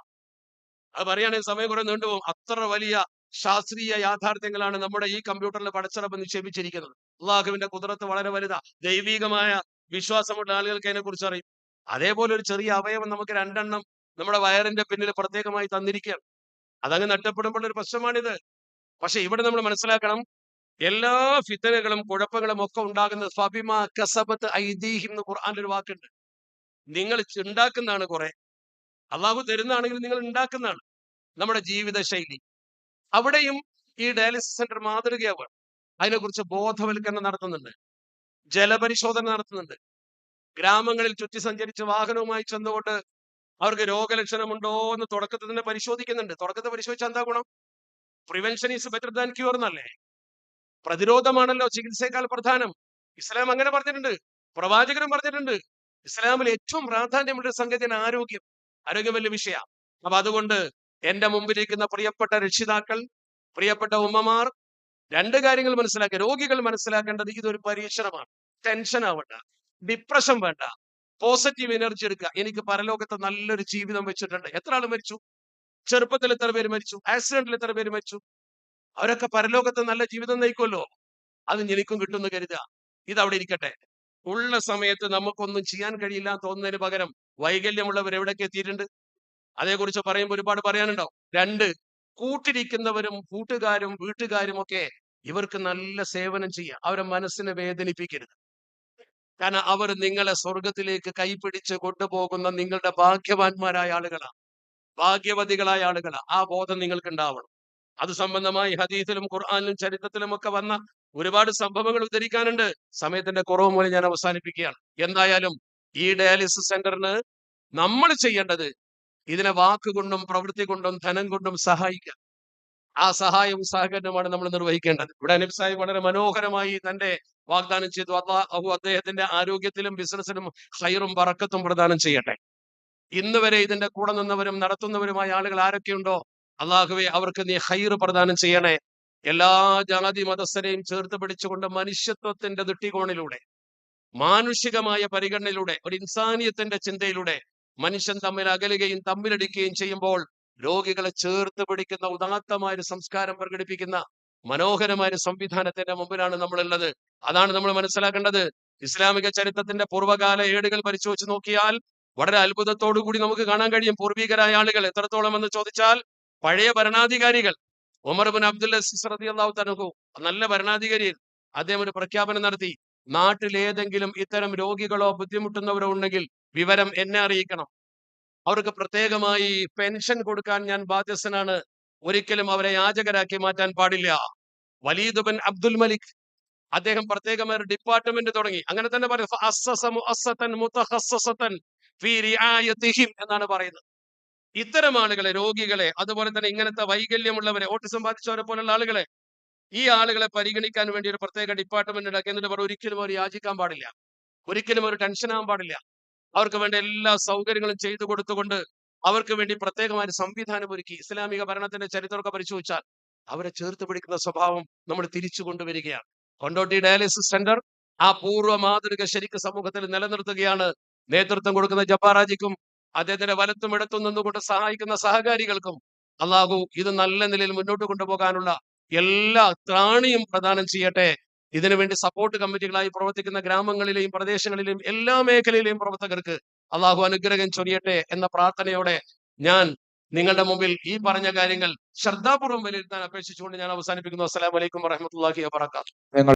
അത് പറയുകയാണെങ്കിൽ സമയം കുറെ നീണ്ടുപോകും അത്ര വലിയ ശാസ്ത്രീയ യാഥാർത്ഥ്യങ്ങളാണ് നമ്മുടെ ഈ കമ്പ്യൂട്ടറിൽ പടച്ചിറപ്പ് നിക്ഷേപിച്ചിരിക്കുന്നത്. അള്ളാഹുവിന്റെ കുതിരത്ത് വളരെ വലുതാ. ദൈവികമായ വിശ്വാസമുള്ള ആളുകൾക്ക് അതിനെ കുറിച്ച് അറിയും. അതേപോലെ ഒരു ചെറിയ അവയവം നമുക്ക് രണ്ടെണ്ണം നമ്മുടെ വയറിന്റെ പിന്നിൽ പ്രത്യേകമായി തന്നിരിക്കുകയാണ്. അതങ്ങ് നഷ്ടപ്പെടുമ്പോൾ ഒരു പ്രശ്നമാണിത്. പക്ഷെ ഇവിടെ നമ്മൾ മനസ്സിലാക്കണം എല്ലാ ഫിത്തനകളും കുഴപ്പങ്ങളും ഒക്കെ ഉണ്ടാകുന്നത് ഫബിമ കസബത്ത് ഐദീഹിം എന്ന് ഖുർആാന്റെ ഒരു വാക്കുണ്ട്. നിങ്ങൾ ഉണ്ടാക്കുന്നതാണ് കുറെ. അള്ളാഹു തരുന്നതാണെങ്കിൽ നിങ്ങൾ ഉണ്ടാക്കുന്നതാണ് നമ്മുടെ ജീവിത ശൈലി അവിടെയും ഈ ഡയാലിസിസ് സെന്റർ മാതൃകയാവുകയാണ്. അതിനെക്കുറിച്ച് ബോധവൽക്കരണം നടത്തുന്നുണ്ട്. ജലപരിശോധന നടത്തുന്നുണ്ട്. ഗ്രാമങ്ങളിൽ ചുറ്റി സഞ്ചരിച്ച് വാഹനവുമായി ചെന്നുകൊണ്ട് അവർക്ക് രോഗലക്ഷണമുണ്ടോ എന്ന് തുടക്കത്തിൽ തന്നെ പരിശോധിക്കുന്നുണ്ട്. തുടക്കത്തെ പരിശോധിച്ചാൽ എന്താ ഗുണം? Prevention is better than cure എന്നല്ലേ? പ്രതിരോധമാണല്ലോ ചികിത്സയേക്കാൾ പ്രധാനം. ഇസ്ലാം അങ്ങനെ പറഞ്ഞിട്ടുണ്ട്. പ്രവാചകനും പറഞ്ഞിട്ടുണ്ട്. ഇസ്ലാമിൽ ഏറ്റവും പ്രാധാന്യമുള്ള സംഗതി സംഗതിയാണ് ആരോഗ്യം. ആരോഗ്യം വലിയ വിഷയ. അപ്പൊ അതുകൊണ്ട് എന്റെ മുമ്പിലിരിക്കുന്ന പ്രിയപ്പെട്ട രക്ഷിതാക്കൾ പ്രിയപ്പെട്ട ഉമ്മമാർ രണ്ട് കാര്യങ്ങൾ മനസ്സിലാക്കുക രോഗികൾ മനസ്സിലാക്കേണ്ടത് ഇതൊരു പരീക്ഷണമാണ്. ടെൻഷൻ ആവണ്ട. ഡിപ്രഷൻ വേണ്ട. പോസിറ്റീവ് എനർജി എടുക്കുക. എനിക്ക് പരലോകത്ത് നല്ലൊരു ജീവിതം വെച്ചിട്ടുണ്ട്. എത്ര ആൾ മരിച്ചു? ചെറുപ്പത്തിൽ എത്ര പേര് മരിച്ചു? ആക്സിഡന്റിൽ എത്ര പേര് മരിച്ചു? അവരൊക്കെ പരലോകത്ത് നല്ല ജീവിതം നയിക്കുമല്ലോ അത് എനിക്കും കിട്ടുമെന്ന് കരുതുക. ഇതവിടെ ഇരിക്കട്ടെ. ഉള്ള സമയത്ത് നമുക്കൊന്നും ചെയ്യാൻ കഴിയില്ല തോന്നുന്നതിന് പകരം വൈകല്യമുള്ളവർ എവിടേക്ക് എത്തിയിട്ടുണ്ട്? അതേക്കുറിച്ച് പറയുമ്പോൾ ഒരുപാട് പറയാനുണ്ടാവും രണ്ട് കൂട്ടിരിക്കുന്നവരും കൂട്ടുകാരും വീട്ടുകാരും ഒക്കെ ഇവർക്ക് നല്ല സേവനം ചെയ്യുക അവരെ മനസ്സിനെ വേദനിപ്പിക്കരുത്. കാരണം അവർ നിങ്ങളെ സ്വർഗത്തിലേക്ക് കൈപിടിച്ച് കൊണ്ടുപോകുന്ന നിങ്ങളുടെ ഭാഗ്യവാന്മാരായ ആളുകളാണ് ഭാഗ്യവതികളായ ആളുകളാണ് ആ ബോധം നിങ്ങൾക്ക് ഉണ്ടാവണം അത് സംബന്ധമായി ഹദീസിലും ഖുർആാനിലും ചരിത്രത്തിലും ഒക്കെ വന്ന ഒരുപാട് സംഭവങ്ങൾ ഉദ്ധരിക്കാനുണ്ട്. സമയത്തിന്റെ കുറവ് മൂലം ഞാൻ അവസാനിപ്പിക്കുകയാണ്. എന്തായാലും ഈ ഡയാലിസിസ് സെന്ററിന് നമ്മൾ ചെയ്യേണ്ടത് ഇതിനെ വാക്കുകൊണ്ടും പ്രവൃത്തി കൊണ്ടും ധനം കൊണ്ടും സഹായിക്കുക. ആ സഹായവും സഹകരണമാണ് നമ്മൾ നിർവഹിക്കേണ്ടത്. ഇവിടെ അനിബ് സാഹിബ് വളരെ മനോഹരമായി തന്റെ വാഗ്ദാനം ചെയ്തു. അള്ളാഹു അദ്ദേഹത്തിന്റെ ആരോഗ്യത്തിലും ബിസിനസ്സിലും ഹൈറും പറക്കത്തും പ്രദാനം ചെയ്യട്ടെ. ഇന്ന് വരെ ഇതിന്റെ കൂടെ നിന്നവരും നടത്തുന്നവരുമായ ആളുകൾ ആരൊക്കെയുണ്ടോ? അള്ളാഹുവെ അവർക്ക് നീ ഹൈർ പ്രദാനം ചെയ്യണേ. എല്ലാ ജാതി മതസ്ഥരെയും ചേർത്ത് പിടിച്ചുകൊണ്ട് മനുഷ്യത്വത്തിന്റെ ദൃഷ്ടികോണിലൂടെ മാനുഷികമായ പരിഗണനയിലൂടെ ഒരു ഇൻസാനിയത്തിന്റെ ചിന്തയിലൂടെ മനുഷ്യൻ തമ്മിൽ അകലുകയും തമ്മിലടിക്കുകയും ചെയ്യുമ്പോൾ രോഗികളെ ചേർത്ത് പിടിക്കുന്ന ഉദാത്തമായ ഒരു സംസ്കാരം പ്രകടിപ്പിക്കുന്ന മനോഹരമായ സംവിധാനത്തിന്റെ മുമ്പിലാണ് നമ്മളുള്ളത്. അതാണ് നമ്മൾ മനസ്സിലാക്കേണ്ടത്. ഇസ്ലാമിക ചരിത്രത്തിന്റെ പൂർവകാല ഏടുകൾ പരിശോധിച്ച് നോക്കിയാൽ വളരെ അത്ഭുതത്തോടു കൂടി നമുക്ക് കാണാൻ കഴിയും പൂർവീകരായ ആളുകൾ എത്രത്തോളം എന്ന് ചോദിച്ചാൽ പഴയ ഭരണാധികാരികൾ. ഉമർ ബിൻ അബ്ദുൽ അസീസ് നല്ല ഭരണാധികാരി അദ്ദേഹം ഒരു പ്രഖ്യാപനം നടത്തി. നാട്ടിൽ ഏതെങ്കിലും ഇത്തരം രോഗികളോ ബുദ്ധിമുട്ടുന്നവരോ ഉണ്ടെങ്കിൽ വിവരം എന്നെ അറിയിക്കണം. അവർക്ക് പ്രത്യേകമായി പെൻഷൻ കൊടുക്കാൻ ഞാൻ ബാധ്യസ്ഥനാണ്. ഒരിക്കലും അവരെ യാചകരാക്കി മാറ്റാൻ പാടില്ല. വലീദ് ബിൻ അബ്ദുൽ മലിക് അദ്ദേഹം പ്രത്യേകമായ ഒരു ഡിപ്പാർട്ട്മെന്റ് തുടങ്ങി. അങ്ങനെ തന്നെ പറയുന്നത് എന്നാണ് പറയുന്നത്. ഇത്തരം ആളുകളെ രോഗികളെ അതുപോലെ തന്നെ ഇങ്ങനത്തെ വൈകല്യമുള്ളവരെ ഓട്ടിസം ബാധിച്ചവരെ പോലുള്ള ആളുകളെ ഈ ആളുകളെ പരിഗണിക്കാൻ വേണ്ടി ഒരു പ്രത്യേക ഡിപ്പാർട്ട്മെന്റ് ഉണ്ടാക്കി എന്നിട്ട് അവർ ഒരിക്കലും അവർ യാചിക്കാൻ പാടില്ല. ഒരിക്കലും ഒരു ടെൻഷൻ ആവാൻ പാടില്ല. അവർക്ക് വേണ്ട എല്ലാ സൗകര്യങ്ങളും ചെയ്തു കൊടുത്തുകൊണ്ട് അവർക്ക് വേണ്ടി പ്രത്യേകമായ സംവിധാനം ഒരുക്കി ഇസ്ലാമിക ഭരണത്തിന്റെ ചരിത്രമൊക്കെ പരിശോധിച്ചാൽ അവരെ ചേർത്ത് പിടിക്കുന്ന സ്വഭാവം നമ്മൾ തിരിച്ചു കൊണ്ടുവരികയാണ്. കൊണ്ടോട്ടി ഡയാലിസിസ് സെന്റർ ആ പൂർവ മാതൃക ശരിക്ക് സമൂഹത്തിൽ നിലനിർത്തുകയാണ്. നേതൃത്വം കൊടുക്കുന്ന ജപ്പാറാജിക്കും അദ്ദേഹത്തിന്റെ വലത്തും ഇടത്തും നിന്നുകൊണ്ട് സഹായിക്കുന്ന സഹകാരികൾക്കും അള്ളാഹു ഇത് നല്ല നിലയിൽ മുന്നോട്ട് കൊണ്ടുപോകാനുള്ള എല്ലാ ത്രാണിയും പ്രദാനം ചെയ്യട്ടെ. ഇതിനുവേണ്ടി സപ്പോർട്ട് കമ്മിറ്റികളായി പ്രവർത്തിക്കുന്ന ഗ്രാമങ്ങളിലെയും പ്രദേശങ്ങളിലെയും എല്ലാ മേഖലയിലെയും പ്രവർത്തകർക്ക് അള്ളാഹു അനുഗ്രഹം ചൊരിയട്ടെ എന്ന പ്രാർത്ഥനയോടെ ഞാൻ നിങ്ങളുടെ മുമ്പിൽ ഈ പറഞ്ഞ കാര്യങ്ങൾ ശ്രദ്ധാപൂർവം വിലയിരുത്താൻ അപേക്ഷിച്ചുകൊണ്ട് ഞാൻ അവസാനിപ്പിക്കുന്നു. അസ്സലാമലൈക്കും വറഹമത്തല്ലാഹി വബറകാതുഹു.